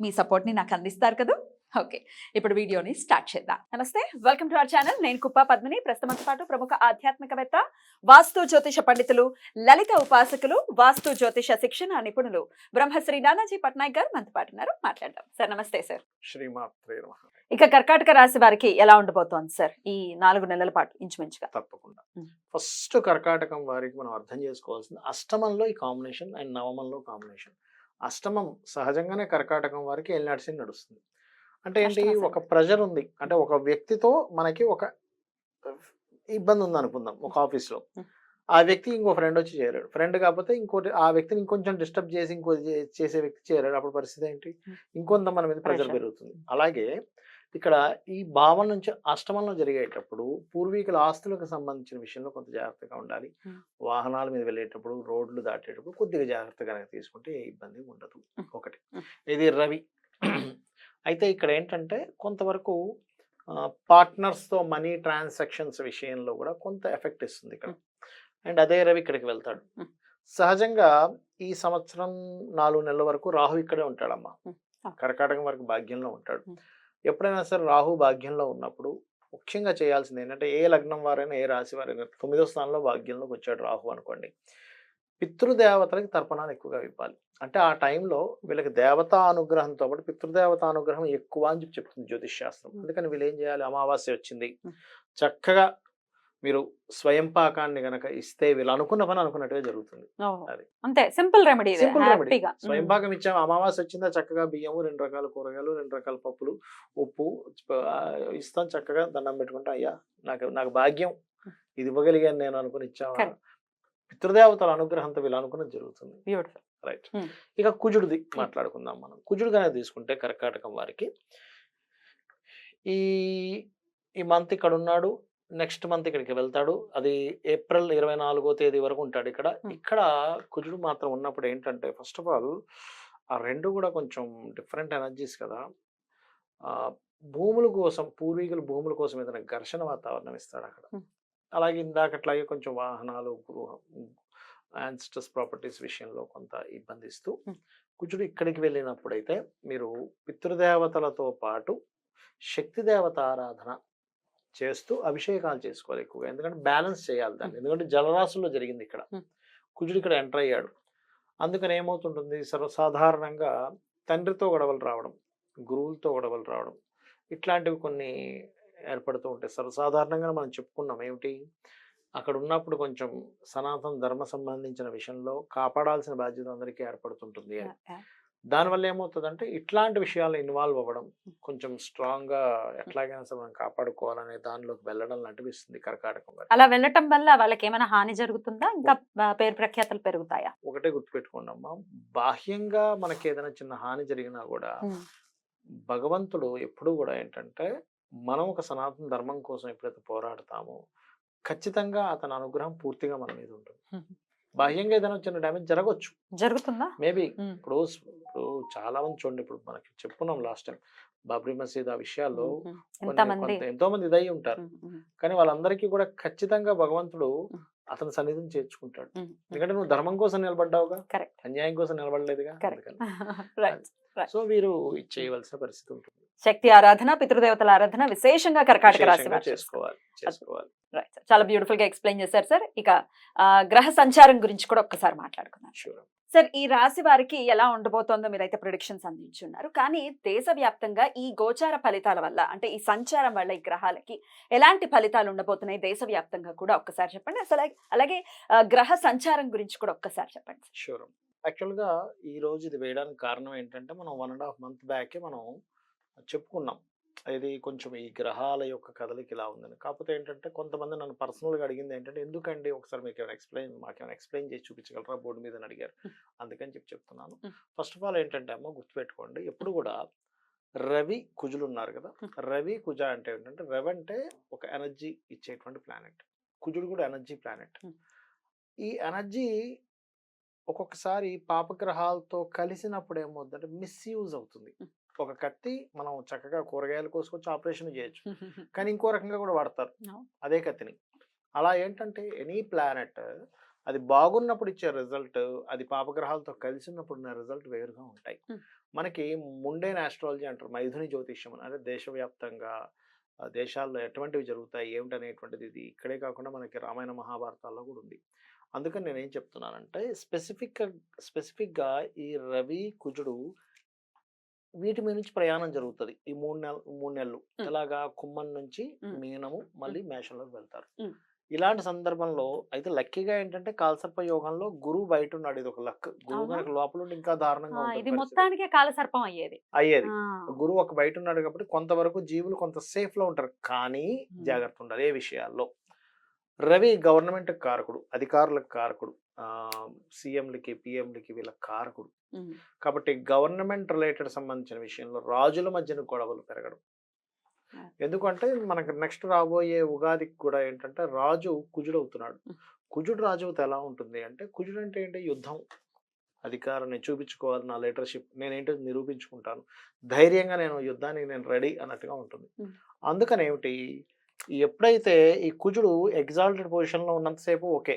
మీ సపోర్ట్ని నాకు అందిస్తారు కదా? ఓకే ఇప్పుడు వీడియోని స్టార్ట్ చేద్దాం. నమస్తే వెల్కమ్ టు అవర్ ఛానల్. నేను కుప్ప పద్మిని. ప్రస్తుతంతో పాటు ప్రముఖ ఆధ్యాత్మికవేత్త వాస్తు జ్యోతిష పండితులు లలిత ఉపాసకులు వాస్తు జ్యోతిష శిక్షణ నిపుణులు బ్రహ్మశ్రీ నానాజీ పట్నాయక్ గారు మనతో పాటు ఉన్నారు. మాట్లాడదాం. సార్ నమస్తే సార్. ఇక కర్కాటక రాశి వారికి ఎలా ఉండబోతోంది సార్? ఈ నాలుగు నెలల పాటు ఇంచుమించుగా. తప్పకుండా. ఫస్ట్ కర్కాటకం వారికి మనం అర్థం చేసుకోవాల్సింది అష్టమంలో ఈ కాంబినేషన్ అండ్ నవమంలో కాంబినేషన్. అష్టమం సహజంగానే కర్కాటకం వారికి ఏలినాటి నడుస్తుంది. అంటే ఏంటి. ఒక ప్రెజర్ ఉంది. అంటే ఒక వ్యక్తితో మనకి ఒక ఇబ్బంది ఉంది అనుకుందాం ఒక ఆఫీస్లో మ్. ఆ వ్యక్తి ఇంకో ఫ్రెండ్ వచ్చి చేరాడు. ఫ్రెండ్ కాకపోతే ఇంకోటి ఆ వ్యక్తిని ఇంకొంచెం డిస్టర్బ్ చేసి ఇంకో చేసే వ్యక్తి చేరాడు. అప్పుడు పరిస్థితి ఏంటి. ఇంకొంత మన మీద Pressure. పెరుగుతుంది. అలాగే ఇక్కడ ఈ భావం నుంచి అష్టమంలో జరిగేటప్పుడు పూర్వీకుల ఆస్తులకు సంబంధించిన విషయంలో కొంత జాగ్రత్తగా ఉండాలి. వాహనాల మీద వెళ్ళేటప్పుడు రోడ్లు దాటేటప్పుడు కొద్దిగా జాగ్రత్తగా తీసుకుంటే ఏ ఇబ్బంది ఉండదు. ఒకటి. ఇది రవి అయితే ఇక్కడ ఏంటంటే కొంతవరకు పార్ట్నర్స్తో మనీ ట్రాన్సాక్షన్స్ విషయంలో కూడా కొంత ఎఫెక్ట్ ఇస్తుంది ఇక్కడ అండ్ అదే రవి ఇక్కడికి వెళ్తాడు. సహజంగా ఈ సంవత్సరం నాలుగు నెలల వరకు రాహు ఇక్కడే ఉంటాడమ్మా. కర్కాటకం వరకు భాగ్యంలో ఉంటాడు. ఎప్పుడైనా సరే రాహు భాగ్యంలో ఉన్నప్పుడు ముఖ్యంగా చేయాల్సింది ఏంటంటే ఏ లగ్నం వారైనా ఏ రాశి వారైనా తొమ్మిదో స్థానంలో భాగ్యంలోకి వచ్చాడు రాహు అనుకోండి. పితృదేవతలకి తర్పణాలు ఎక్కువగా ఇవ్వాలి. అంటే ఆ టైంలో వీళ్ళకి దేవతా అనుగ్రహంతో పాటు పితృదేవతా అనుగ్రహం ఎక్కువ అని చెప్పి చెప్తుంది జ్యోతిష్ శాస్త్రం. అందుకని వీళ్ళు ఏం చేయాలి? అమావాస్య వచ్చింది. చక్కగా మీరు స్వయం పాకాన్ని గనక ఇస్తే వీళ్ళు అనుకున్న పని అనుకున్నట్టుగా జరుగుతుంది. అది. అంతే. Simple remedy simple remedy. స్వయం పాకం ఇచ్చాము అమావాస్య వచ్చిందా? చక్కగా బియ్యము రెండు రకాల కూరగాయలు రెండు రకాల పప్పులు ఉప్పు ఇస్తాం చక్కగా దండం పెట్టుకుంటా. అయ్యా నాకు నాకు భాగ్యం. ఇది ఇవ్వగలిగాను నేను అనుకుని ఇచ్చాము. పితృదేవతల అనుగ్రహంతో వీళ్ళు అనుకున్నది జరుగుతుంది. బ్యూటిఫుల్. రైట్. ఇక కుజుడిది మాట్లాడుకుందాం మనం. కుజుడు కనుక తీసుకుంటే కర్కాటకం వారికి ఈ ఈ మంత్ ఇక్కడ ఉన్నాడు నెక్స్ట్ మంత్ ఇక్కడికి వెళ్తాడు అది ఏప్రిల్ ఇరవై నాలుగో తేదీ వరకు ఉంటాడు ఇక్కడ. ఇక్కడ కుజుడు మాత్రం ఉన్నప్పుడు ఏంటంటే ఫస్ట్ ఆఫ్ ఆల్ ఆ రెండు కూడా కొంచెం డిఫరెంట్ ఎనర్జీస్ కదా భూముల కోసం పూర్వీకుల భూముల కోసం ఏదైనా ఘర్షణ వాతావరణం ఇస్తాడు అక్కడ. అలాగే ఇందాకట్లాగే కొంచెం వాహనాలు గృహ యాన్స్టర్స్ ప్రాపర్టీస్ విషయంలో కొంత ఇబ్బంది ఇస్తూ. కుజుడు ఇక్కడికి వెళ్ళినప్పుడైతే మీరు పితృదేవతలతో పాటు శక్తి దేవత ఆరాధన చేస్తూ అభిషేకాలు చేసుకోవాలి ఎక్కువగా. ఎందుకంటే బ్యాలెన్స్ చేయాలి దాన్ని. ఎందుకంటే జలరాశుల్లో జరిగింది ఇక్కడ. కుజుడు ఇక్కడ ఎంటర్ అయ్యాడు. అందుకని ఏమవుతుంటుంది? సర్వసాధారణంగా తండ్రితో గొడవలు రావడం గురువులతో గొడవలు రావడం ఇట్లాంటివి కొన్ని ఏర్పడుతూ ఉంటాయి. సర్వసాధారణంగా మనం చెప్పుకున్నాం ఏమిటి? అక్కడ ఉన్నప్పుడు కొంచెం సనాతన ధర్మ సంబంధించిన విషయంలో కాపాడాల్సిన బాధ్యత అందరికీ ఏర్పడుతుంటుంది అని. దానివల్ల ఏమవుతుందంటే ఇట్లాంటి విషయాలు ఇన్వాల్వ్ అవ్వడం కొంచెం స్ట్రాంగ్గా ఎట్లాగైనా సరే మనం కాపాడుకోవాలనే దానిలోకి వెళ్ళడం లాంటివి ఇస్తుంది కర్కాటకం. అలా వెళ్ళటం వల్ల వాళ్ళకి ఏమైనా హాని జరుగుతుందా? ఇంకా పేరు ప్రఖ్యాతలు పెరుగుతాయా? ఒకటే గుర్తుపెట్టుకోండి అమ్మా బాహ్యంగా మనకి ఏదైనా చిన్న హాని జరిగినా కూడా భగవంతుడు ఎప్పుడూ కూడా ఏంటంటే మనం ఒక సనాతన ధర్మం కోసం ఎప్పుడైతే పోరాడతామో ఖచ్చితంగా అతని అనుగ్రహం పూర్తిగా మన మీద ఉంటుంది. బాహ్యంగా ఏదైనా చిన్న డ్యామేజ్ జరగవచ్చు జరుగుతుందా? మేబీ. ఇప్పుడు ఇప్పుడు చాలా మంది చూడండి ఇప్పుడు మనకి చెప్పుకున్నాం లాస్ట్ టైం బాబ్రీ మసీద్ ఆ విషయాల్లో ఎంతో మంది ఇదై ఉంటారు కానీ వాళ్ళందరికీ కూడా ఖచ్చితంగా భగవంతుడు. అతని సన్నిధిని చేర్చుకుంటాడు. ఎందుకంటే నువ్వు ధర్మం కోసం నిలబడ్డావుగా. అన్యాయం కోసం నిలబడలేదుగా. సో వీరు చేయవలసిన పరిస్థితి ఉంటుంది. శక్తి ఆరాధన పితృదేవతల ఆరాధన విశేషంగా కర్కాటక రాశి చేసుకోవాలి చేసుకోవాలి. రైట్ చాలా బ్యూటిఫుల్గా ఎక్స్ప్లెయిన్ చేశారు సార్ ఇక గ్రహ సంచారం గురించి కూడా ఒక్కసారి మాట్లాడుకుందాం. షూర్ సార్ ఈ రాశి వారికి ఎలా ఉండబోతోందో మీరైతే ప్రొడిక్షన్స్ అందించున్నారు. కానీ దేశవ్యాప్తంగా ఈ గోచార ఫలితాల వల్ల అంటే ఈ సంచారం వల్ల ఈ గ్రహాలకి ఎలాంటి ఫలితాలు ఉండబోతున్నాయి? దేశవ్యాప్తంగా కూడా ఒక్కసారి చెప్పండి. అసలు అలాగే- గ్రహ సంచారం గురించి కూడా ఒక్కసారి చెప్పండి షూర్. యాక్చువల్గా ఈ రోజు ఇది వేయడానికి కారణం ఏంటంటే మనం వన్ అండ్ హాఫ్ మంత్ బ్యాకే మనం చెప్పుకున్నాం. ఇది కొంచెం ఈ గ్రహాల యొక్క కదలిక ఇలా ఉందని. కాకపోతే ఏంటంటే కొంతమంది నన్ను పర్సనల్గా అడిగింది ఏంటంటే ఎందుకండి ఒకసారి మీకు ఏమైనా ఎక్స్ప్లెయిన్ మాకేమైనా ఎక్స్ప్లెయిన్ చేసి చూపించగలరా బోర్డు మీద? అని అడిగారు. అందుకని చెప్పి చెప్తున్నాను. ఫస్ట్ ఆఫ్ ఆల్ ఏంటంటే అమ్మ గుర్తుపెట్టుకోండి ఎప్పుడు కూడా రవి కుజులు ఉన్నారు కదా. రవి కుజ అంటే ఏంటంటే రవి అంటే ఒక ఎనర్జీ ఇచ్చేటువంటి ప్లానెట్. కుజుడు కూడా ఎనర్జీ ప్లానెట్. ఈ ఎనర్జీ ఒక్కొక్కసారి పాపగ్రహాలతో కలిసినప్పుడు ఏమవుతుందంటే మిస్యూజ్ అవుతుంది. ఒక కత్తి మనం చక్కగా కూరగాయలు కోసుకొచ్చి ఆపరేషన్ చేయొచ్చు. కానీ ఇంకో రకంగా కూడా వాడతారు. అదే కత్తిని. అలా ఏంటంటే ఎనీ ప్లానెట్ అది బాగున్నప్పుడు ఇచ్చే రిజల్ట్ అది పాపగ్రహాలతో కలిసి ఉన్నప్పుడు ఉన్న రిజల్ట్ వేరుగా ఉంటాయి. మనకి ముండేన్ ఆస్ట్రాలజీ అంటారు. మైథుని జ్యోతిష్యం అని అంటే దేశవ్యాప్తంగా దేశాల్లో ఎటువంటివి జరుగుతాయి ఏమిటి అనేటువంటిది ఇది ఇక్కడే కాకుండా మనకి రామాయణ మహాభారతాల్లో కూడా ఉంది. అందుకని నేనేం చెప్తున్నానంటే స్పెసిఫిక్ స్పెసిఫిక్గా ఈ రవి కుజుడు వీటి మీద నుంచి ప్రయాణం జరుగుతుంది ఈ మూడు నెల మూడు నెలలు. ఇలాగా కుమ్మం నుంచి. మీనము మళ్ళీ మేషంలోకి వెళ్తారు. ఇలాంటి సందర్భంలో అయితే లక్కీగా ఏంటంటే కాలసర్ప యోగంలో గురువు బయట ఉన్నాడు ఇది ఒక లక్ గురువు? కనుక లోపల ఇంకా దారుణంగా ఇది. మొత్తానికే కాలసర్పం అయ్యేది అయ్యేది గురువు ఒక బయట ఉన్నాడు కాబట్టి కొంతవరకు జీవులు కొంత సేఫ్లో ఉంటారు కానీ. జాగ్రత్త ఉండాలి ఏ విషయాల్లో రవి గవర్నమెంట్ కారకుడు అధికారులకు కారకుడు సీఎంలకి పిఎంలకి వీళ్ళ కారకుడు కాబట్టి గవర్నమెంట్ రిలేటెడ్ సంబంధించిన విషయంలో రాజుల మధ్యన గొడవలు పెరగడం. ఎందుకంటే మనకు నెక్స్ట్ రాబోయే ఉగాదికి కూడా ఏంటంటే రాజు కుజుడు అవుతున్నాడు Mm. కుజుడు రాజు ఎలా ఉంటుంది అంటే కుజుడు అంటే ఏంటి? యుద్ధం. అధికారాన్ని చూపించుకోవాలి నా లీడర్షిప్. నేనేంటో నిరూపించుకుంటాను. ధైర్యంగా నేను యుద్ధానికి నేను రెడీ అన్నట్టుగా ఉంటుంది. అందుకని ఏమిటి ఎప్పుడైతే ఈ కుజుడు ఎగ్జాల్టెడ్ పొజిషన్లో ఉన్నంతసేపు ఓకే.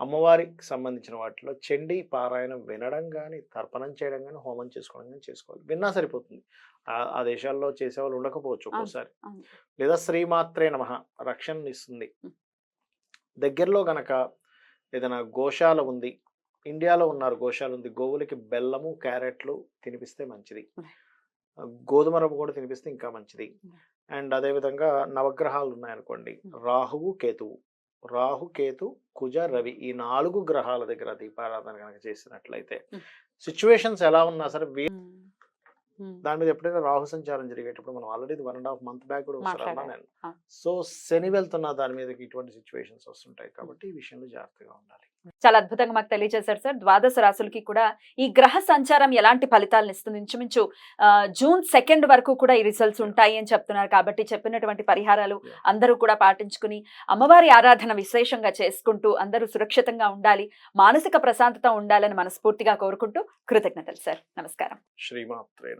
అమ్మవారికి సంబంధించిన వాటిలో చండీ పారాయణం వినడం కానీ తర్పణం చేయడం కానీ హోమం చేసుకోవడం కానీ చేసుకోవాలి విన్నా సరిపోతుంది ఆ- ఆ దేశాల్లో చేసేవాళ్ళు ఉండకపోవచ్చు ఒక్కోసారి. లేదా శ్రీమాత్రే నమ రక్షణ ఇస్తుంది. దగ్గరలో గనక ఏదైనా గోశాల ఉంది ఇండియాలో ఉన్నారు గోశాల ఉంది గోవులకి బెల్లము క్యారెట్లు తినిపిస్తే మంచిది. గోధుమ రవ్వ కూడా తినిపిస్తే ఇంకా మంచిది. అండ్ అదేవిధంగా నవగ్రహాలు ఉన్నాయనుకోండి. రాహువు కేతువు రాహు కేతు కుజ రవి ఈ నాలుగు గ్రహాల దగ్గర దీపారాధన కనుక చేసినట్లయితే. సిచ్యువేషన్స్ ఎలా ఉన్నా సరే దాని మీద ఎప్పుడైనా రాహు సంచారం జరిగేటప్పుడు మనం already one and half month back కూడా. నేను. సో శని వెళ్తున్న దాని మీదకి ఇటువంటి సిచ్యువేషన్స్ వస్తుంటాయి కాబట్టి ఈ విషయంలో జాగ్రత్తగా ఉండాలి చాలా అద్భుతంగా మాకు తెలియజేశారు సార్. ద్వాదశ రాశులకి కూడా ఈ గ్రహ సంచారం ఎలాంటి ఫలితాలను ఇస్తుంది? ఇంచుమించు జూన్ సెకండ్ వరకు కూడా ఈ రిజల్ట్స్ ఉంటాయి అని చెప్తున్నారు. కాబట్టి చెప్పినటువంటి పరిహారాలు. అందరూ కూడా పాటించుకుని అమ్మవారి ఆరాధన విశేషంగా చేసుకుంటూ అందరూ సురక్షితంగా ఉండాలి మానసిక ప్రశాంతత ఉండాలని మనస్ఫూర్తిగా కోరుకుంటూ కృతజ్ఞతలు సార్. నమస్కారం. శ్రీమాత్రే